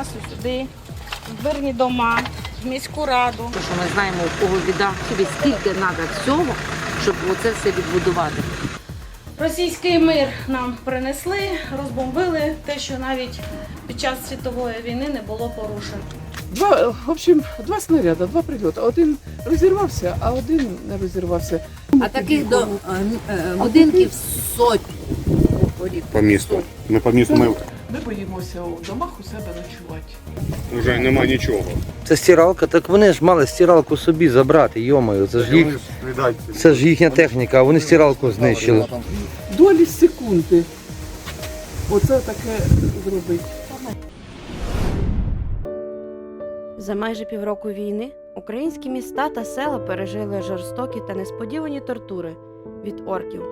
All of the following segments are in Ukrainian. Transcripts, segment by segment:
нас сюди, в мирні дома, в міську раду. Тому що ми знаємо, у кого біда, тобі скільки треба всього, щоб оце все відбудувати. Російський мир нам принесли, розбомбили те, що навіть під час світової війни не було порушено. Два, в общем, два снаряди, два прильоти. Один розірвався, а один не розірвався. А таких до будинків сотні. по місту. Ми по місту ми Ми боїмося у домах у себе ночувати. вже нема нічого. Це стиралка, так вони ж мали стиралку собі забрати, йомаю, це ж їх, це ж їхня техніка, а вони стиралку знищили. Долі секунди. Оце таке зробить. За майже півроку війни українські міста та села пережили жорстокі та несподівані тортури від орків.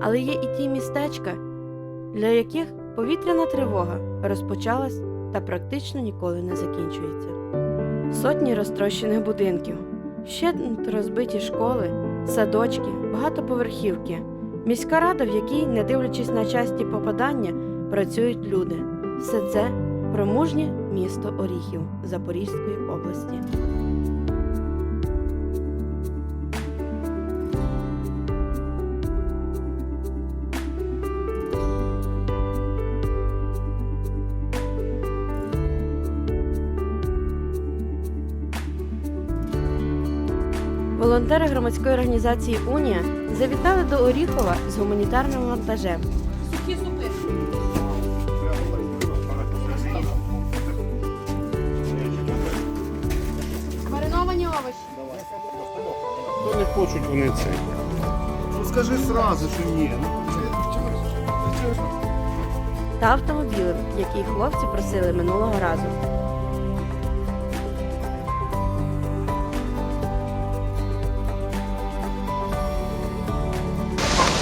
Але є і ті містечка, для яких повітряна тривога розпочалась та практично ніколи не закінчується. Сотні розтрощених будинків, ще розбиті школи, садочки, багатоповерхівки, міська рада, в якій, не дивлячись на часті попадання, працюють люди. Все це про мужнє місто Оріхів Запорізької області. Волонтери громадської організації Унія завітали до Оріхова з гуманітарним вантажем. Мариновані овочі. Не хочуть вони це. Ну скажи сразу, що ні. та автомобілем, який хлопці просили минулого разу.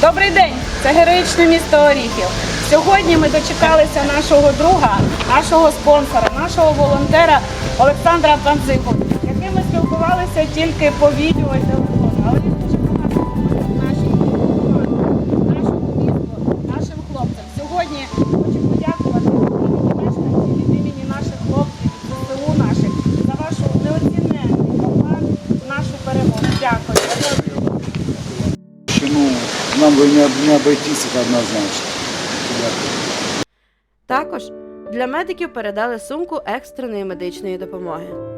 Добрий день! Це героїчне місто Оріхів. Сьогодні ми дочекалися нашого друга, нашого спонсора, нашого волонтера Олександра Панциху, яким ми спілкувалися тільки по відео нам би не, обійтися однозначно. Також для медиків передали сумку екстреної медичної допомоги.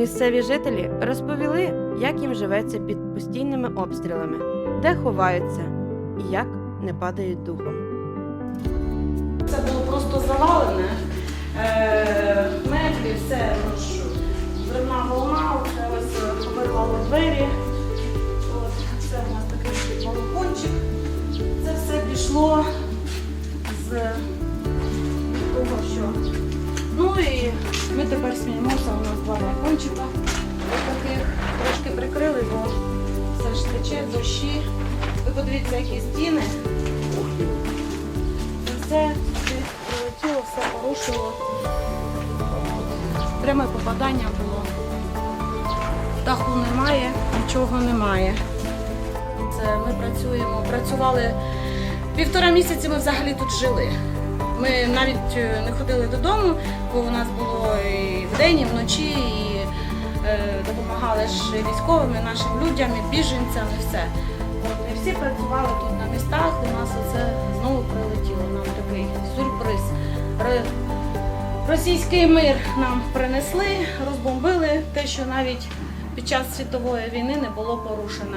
Місцеві жителі розповіли, як їм живеться під постійними обстрілами, де ховаються і як не падають духом. Це було просто завалене. Е, меблі, все, зривна волна, ось вирвало двері. Це у нас такий балкончик. Це все пішло з того, що. Ну і ми тепер сміємося, у нас два балкончика. Таких трошки прикрили, бо все ж тече, дощі. Ви подивіться, які стіни. Це все прилетіло, все порушило. Пряме попадання було. Даху немає, нічого немає. Це ми працюємо. Працювали півтора місяці ми взагалі тут жили. Ми навіть е, не ходили додому, бо у нас було і вдень, і вночі, і е, допомагали ж військовим, і нашим людям, і біженцям, і все. От, і всі працювали тут на містах, і нас оце знову прилетіло. Нам такий сюрприз. Російський мир нам принесли, розбомбили те, що навіть під час світової війни не було порушено.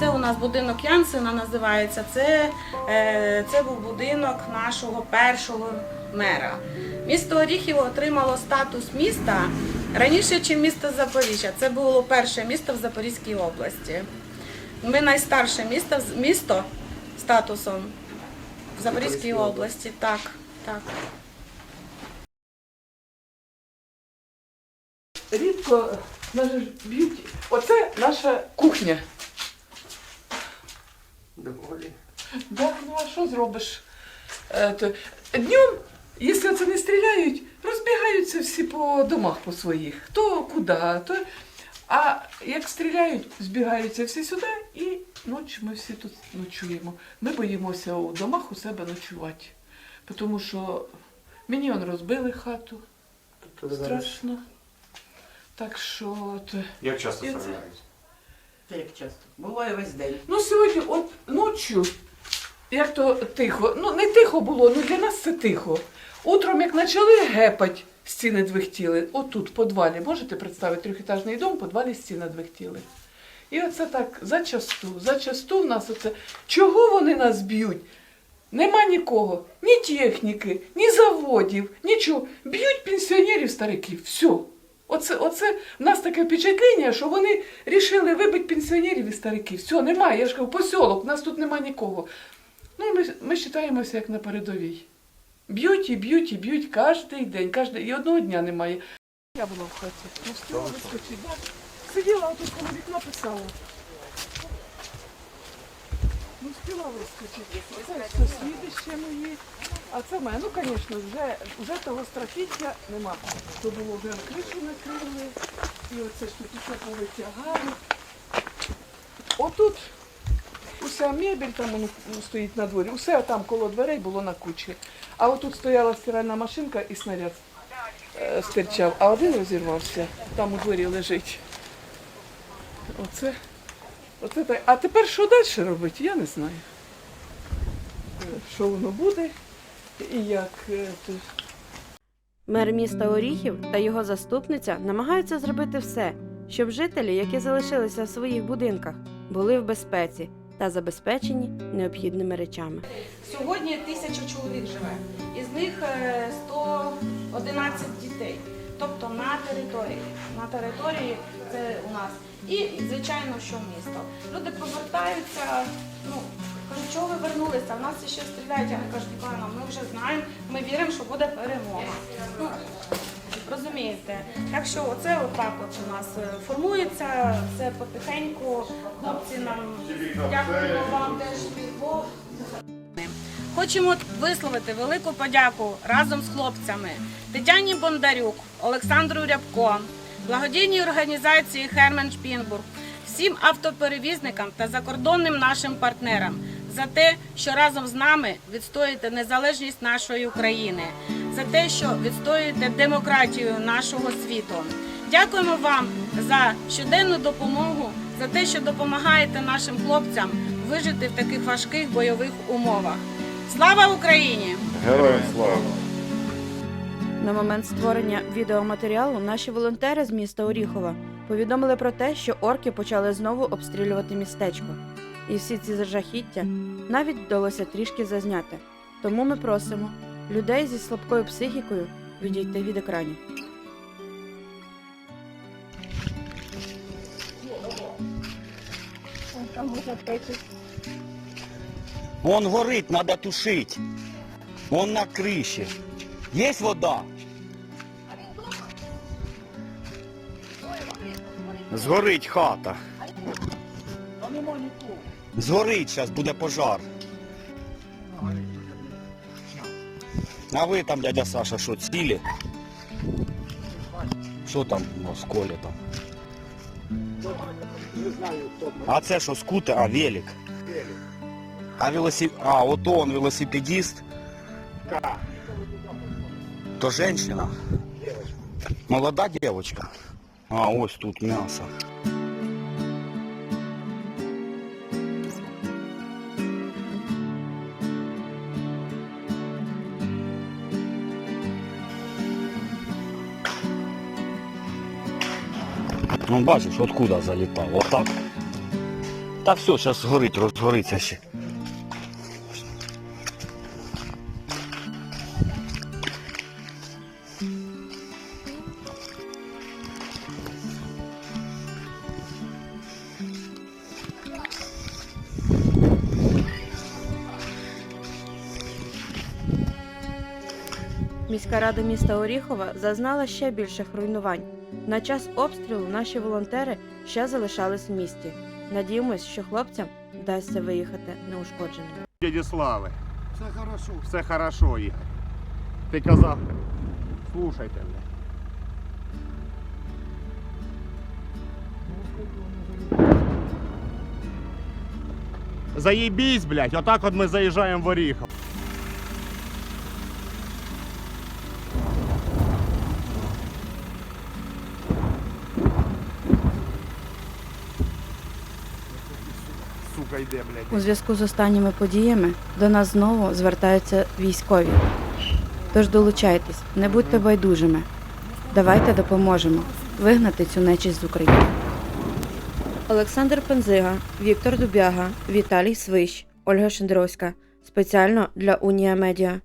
Це у нас будинок Янсена називається. Це, е, це був будинок нашого першого мера. Місто Оріхів отримало статус міста раніше, ніж місто Запоріжжя. Це було перше місто в Запорізькій області. Ми найстарше місто, місто статусом в Запорізькій області. Так, так. Рідко нас б'ють. Оце наша кухня. Доволі. Да, ну а що зробиш? Е, то Днем, якщо це не стріляють, розбігаються всі по домах по своїх. Хто куди, то. А як стріляють, збігаються всі сюди і ночі ми всі тут ночуємо. Ми боїмося у домах у себе ночувати. Тому що мені он розбили хату. Страшно. Так що. От, Як часто це- стріляють? Як часто. Буває весь день. Ну, сьогодні, от ночі, як то тихо. Ну, не тихо було, ну для нас це тихо. Утром, як почали гепать, стіни двихтіли. Отут, в подвалі, можете представити трьохетажний дом, подвалі стіни двихтіли. І оце так зачасту, зачасту в нас оце. Чого вони нас б'ють? Нема нікого, ні техніки, ні заводів, нічого. Б'ють пенсіонерів стариків. Все. Оце, оце в нас таке впечатлення, що вони рішили вибити пенсіонерів і стариків. Все, немає. Я ж кажу, посілок, у нас тут нема нікого. Ну, і ми, ми вважаємося як на передовій. Б'ють і б'ють і б'ють кожен день, кожен, і одного дня немає. Я була в хаті, не встигла вискочити. Сиділа отут коло вікна писала. Не встигла вискочити. Це сусіди ще мої. А це моє. Ну, звісно, вже, вже того страхіття нема. То було вже кришу накрили. І оце ж тут усе повитягали. Отут уся мебель там стоїть на дворі, усе там коло дверей було на кучі. А отут стояла стиральна машинка і снаряд е, стирчав, а один розірвався, там у дворі лежить. Оце, оце так. А тепер що далі робити, я не знаю. Е, Що воно буде і як. е, Мер міста Оріхів та його заступниця намагаються зробити все, щоб жителі, які залишилися в своїх будинках, були в безпеці та забезпечені необхідними речами. Сьогодні тисяча чоловік живе, із них е, 111 дітей. Тобто на території. На території це у нас. І, звичайно, що місто. Люди повертаються, ну, кажуть, чого ви вернулися? В нас ще стріляють. Я кажу, Ніколаївна, ми вже знаємо, ми віримо, що буде перемога. Ну, розумієте. Так що оце отак от у нас е, формується, все потихеньку. Хлопці нам дякуємо вам теж від Бог. Хочемо висловити велику подяку разом з хлопцями Тетяні Бондарюк, Олександру Рябко, благодійній організації Хермен Шпінбург, всім автоперевізникам та закордонним нашим партнерам за те, що разом з нами відстоюєте незалежність нашої України, за те, що відстоюєте демократію нашого світу. Дякуємо вам за щоденну допомогу, за те, що допомагаєте нашим хлопцям вижити в таких важких бойових умовах. Слава Україні! Героям слава! На момент створення відеоматеріалу наші волонтери з міста Оріхова повідомили про те, що орки почали знову обстрілювати містечко. І всі ці жахіття навіть вдалося трішки зазняти. Тому ми просимо людей зі слабкою психікою відійти від екранів. Он горит, надо тушить. Он на крыше. Есть вода? Згорить хата. Згорить, зараз буде пожар. А ви там, дядя Саша, що, цілі? Що там у вас Коля там? А це що, скутер? А, велик. А велосипед... А, вот он велосипедист. То женщина? Молода девочка? А, ось тут мясо. Ну, бачиш, откуда залітав? Отак. Та все, зараз горить, розгориться ще. Міська рада міста Оріхова зазнала ще більших руйнувань. На час обстрілу наші волонтери ще залишались в місті. Надіємось, що хлопцям вдасться виїхати неушкодженими. Дяді Слави. Все хорошо. Все хорошо, Ігор. Ти казав. Слушайте мене. Заєбісь, блядь, отак от ми заїжджаємо в Оріхов. Сука йде, блядь. У зв'язку з останніми подіями до нас знову звертаються військові. Тож долучайтесь, не будьте байдужими. Давайте допоможемо вигнати цю нечість з України. Олександр Пензига, Віктор Дубяга, Віталій Свищ, Ольга Шендровська. Спеціально для Унія Медіа.